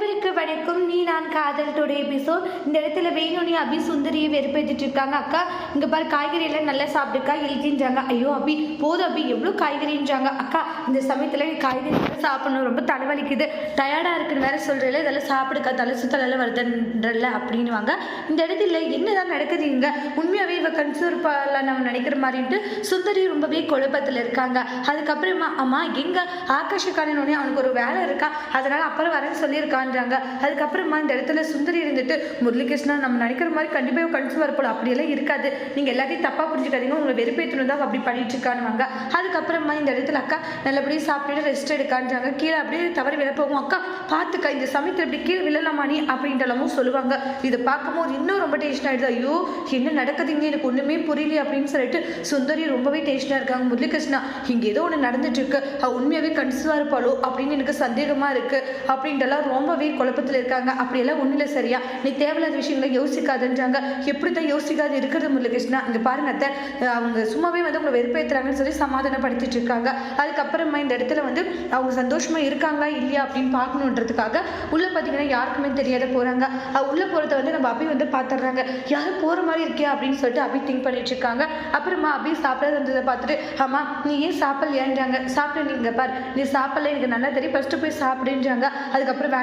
have a அனைவருக்கு வணக்கம். நீ நான் காதல் டுடே எபிசோட் இந்த இடத்துல வேணும்னு அபி சுந்தரியை வெறுப்பேற்றிட்டு இருக்காங்க. அக்கா இங்க பாரு காய்கறி எல்லாம் நல்லா சாப்பிட்டுக்கா எழுதின்றாங்க ஐயோ அபி போதும் அபி எவ்வளோ காய்கறின்றாங்க. அக்கா இந்த சமயத்தில் காய்கறி எல்லாம் சாப்பிடணும். ரொம்ப தலைவலிக்குது. டயர்டாக இருக்குன்னு வேற சொல்கிறல இதெல்லாம் சாப்பிடுக்கா தலை சுத்தல வருதுன்றல அப்படின்னுவாங்க. இந்த இடத்துல என்னதான் நடக்குது இங்க உண்மையாகவே இவ கன்சூர் நம்ம நினைக்கிற மாதிரின்ட்டு சுந்தரி ரொம்பவே குழப்பத்தில் இருக்காங்க. அதுக்கப்புறமா அம்மா எங்க? ஆகாஷக்காரனோடனே அவனுக்கு ஒரு வேலை இருக்கா? அதனால அப்புறம் வரேன்னு சொல்லியிருக்கான்றாங்க. அதுக்கப்புறமா இந்த இடத்துல சுந்தரி இருந்துட்டு முரளிகிருஷ்ணா நம்ம நினைக்கிற மாதிரி கண்டிப்பாக கன்சூர் வரப்போல அப்படியெல்லாம் இருக்காது. நீங்கள் எல்லாத்தையும் தப்பாக புரிஞ்சுக்காதீங்க. உங்களை வெறுப்பேற்றணும் தான் அப்படி பண்ணிட்டு இருக்கானுவாங்க. அதுக்கப்புறமா இந்த இடத்துல அக்கா நல்லபடியாக சாப்பிட்டுட்டு ரெஸ்ட் எடுக்கான்றாங்க. கீழே அப்படியே தவறி விழ போகும். அக்கா பார்த்துக்கா இந்த சமயத்தில் இப்படி கீழே விழலாமா நீ? அப்படின்றளவும் சொல்லுவாங்க. இதை பார்க்கும்போது இன்னும் ரொம்ப டென்ஷன் ஆகிடுது ஐயோ என்ன நடக்குதுங்க? எனக்கு ஒன்றுமே புரியல அப்படின்னு சொல்லிட்டு சுந்தரி ரொம்பவே டென்ஷனாக இருக்காங்க. முரளிகிருஷ்ணா இங்கே ஏதோ ஒன்று நடந்துட்டு இருக்கு. உண்மையாகவே கன்சீவாக இருப்பாளோ? அப்படின்னு எனக்கு சந்தேகமாக இருக்குது அப்படின்றலாம் ரொம்பவே குழப்பத்தில் இருக்காங்க. அப்படியெல்லாம் ஒன்றும் இல்லை சரியா? நீ தேவையில்லாத விஷயங்களை யோசிக்காதுன்றாங்க. எப்படி தான் யோசிக்காது இருக்கிறது முரளிகிருஷ்ணா இங்கே பாருங்க அத்தை. அவங்க சும்மாவே வந்து உங்களை வெறுப்பேற்றுறாங்கன்னு சொல்லி சமாதானப்படுத்திட்டு இருக்காங்க. அதுக்கப்புறமா இந்த இடத்துல வந்து அவங்க சந்தோஷமாக இருக்காங்களா இல்லையா அப்படின்னு பார்க்கணுன்றதுக்காக உள்ளே பார்த்தீங்கன்னா யாருக்குமே தெரியாத போகிறாங்க உள்ளே போகிறத வந்து நம்ம அபி வந்து பார்த்துடுறாங்க யாரும் போகிற மாதிரி இருக்கியா அப்படின்னு சொல்லிட்டு அபி திங்க் பண்ணிட்டு இருக்காங்க. அப்புறமா அபி சாப்பிடாத வந்ததை பார்த்துட்டு ஆமாம் நீ ஏன் சாப்பிடலையான்றாங்க. சாப்பிட நீங்க பார். நீ சாப்பிடல எனக்கு நல்லா தெரியும். ஃபஸ்ட்டு போய் சாப்பிடுன்றாங்க. அதுக்கப்புறம்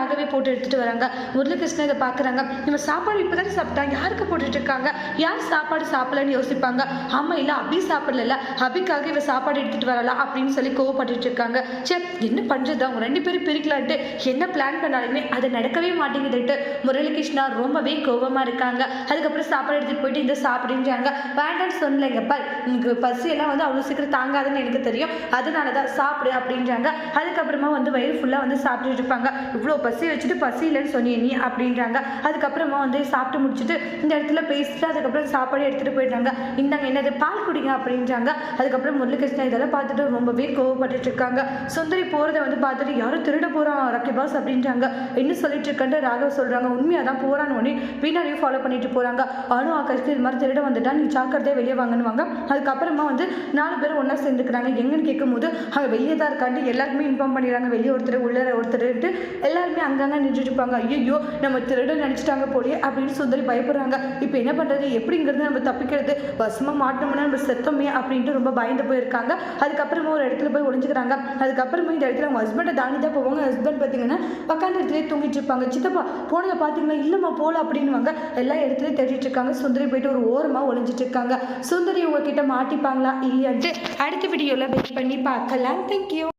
ஆகவே போட்டு எடுத்துட்டு வராங்க. முரளிகிருஷ்ணன் இதை பார்க்குறாங்க. இவன் சாப்பாடு இப்போதானே சாப்பிட்டா? யாருக்கு போட்டுட்டு இருக்காங்க யார் சாப்பாடு சாப்பிடலன்னு யோசிப்பாங்க? ஆமா இல்ல அபி சாப்பிடல அபிக்காக இவ சாப்பாடு எடுத்துட்டு வரலாம் அப்படின்னு சொல்லி கோவப்பட்டுட்டு இருக்காங்க. சே என்ன பண்றது? அவங்க ரெண்டு பேரும் பிரிக்கலான்ட்டு என்ன பிளான் பண்ணாலுமே அது நடக்கவே மாட்டேங்குதுட்டு முரளிகிருஷ்ணா ரொம்பவே கோவமா இருக்காங்க. அதுக்கப்புறம் சாப்பாடு எடுத்துட்டு போயிட்டு இந்த சாப்பிடுன்றாங்க. வேண்டாம்னு சொன்னலைங்கப்பா உங்களுக்கு பசி எல்லாம் வந்து அவ்வளோ சீக்கிரம் தாங்காதுன்னு எனக்கு தெரியும். அதனால தான் சாப்பிடு அப்படின்றாங்க. அதுக்கப்புறமா வந்து வயிறு ஃபுல்லாக வந்து சாப்பிட்டுட்டு இருப்பாங்க. இவ்வளோ பசி வச்சுட்டு பசி இல்லைன்னு சொன்னி நீ அப்படின்றாங்க. அதுக்கப்புறமா வந்து சாப்பிட்டு முடிச்சுட்டு இந்த இடத்துல பேசிட்டு அதுக்கப்புறம் சாப்பாடு எடுத்துகிட்டு போயிட்டாங்க இந்தாங்க என்னது பால் குடிங்க அப்படின்றாங்க. அதுக்கப்புறம் முரளிகிருஷ்ணா இதெல்லாம் பார்த்துட்டு ரொம்பவே கோவப்பட்டுட்டு இருக்காங்க. சுந்தரி போகிறத வந்து பார்த்துட்டு யாரும் திருட போகிறான் ரக்கி பாஸ் அப்படின்றாங்க. என்ன சொல்லிட்டு இருக்கன்ட்டு ராகவ் சொல்கிறாங்க உண்மையாக தான் போகிறான்னு உடனே பின்னாடியே ஃபாலோ பண்ணிட்டு போகிறாங்க அனு ஆகாஷ்க்கு இது மாதிரி திருட வந்துட்டா நீ ஜாக்கிரதையாக வெளியே வாங்கணுவாங்க அதுக்கப்புறமா வந்து நாலு பேரும் ஒன்றா சேர்ந்துக்கிறாங்க. எங்கன்னு கேட்கும்போது அங்கே வெளியே தான் இருக்கான்ட்டு எல்லாருக்குமே இன்ஃபார்ம் பண்ணிடுறாங்க. வெளியே ஒருத்தர் உள்ளே ஒருத்தர்ன்ட்டு எல்லாருமே அங்கங்கே நின்றுட்டு இருப்பாங்க ஐயோ நம்ம திருடன் நினச்சிட்டாங்க போலியே அப்படின்னு சுந்தரி பயப்படுறாங்க. இப்போ என்ன பண்ணுறது எப்படிங்கிறது நம்ம தப்பிக்கிறது? பஸ்மா மாட்டோம்னா நம்ம செத்தோமே அப்படின்ட்டு ரொம்ப பயந்து போயிருக்காங்க. அதுக்கப்புறமா ஒரு இடத்துல போய் ஒழிஞ்சுக்கிறாங்க அதுக்கப்புறமா இந்த இடத்துல அவங்க ஹஸ்பண்டை தாண்டி தான் போவாங்க. ஹஸ்பண்ட் பார்த்தீங்கன்னா உட்காந்து இடத்துலேயே தூங்கிட்டு இருப்பாங்க. சித்தப்பா போனதை பார்த்தீங்கன்னா இல்லைம்மா போல அப்படின்னுவாங்க. எல்லா இடத்துலையும் தேடிட்டு இருக்காங்க. சுந்தரி போயிட்டு ஒரு ஓரமாக ஒழிஞ்சிட்டு இருக்காங்க. சுந்தரி உங்ககிட்ட மாட்டிப்பாங்களா? இல்லையான்ட்டு அடுத்த வீடியோவில் வெயிட் பண்ணி பார்க்கலாம். தேங்க்யூ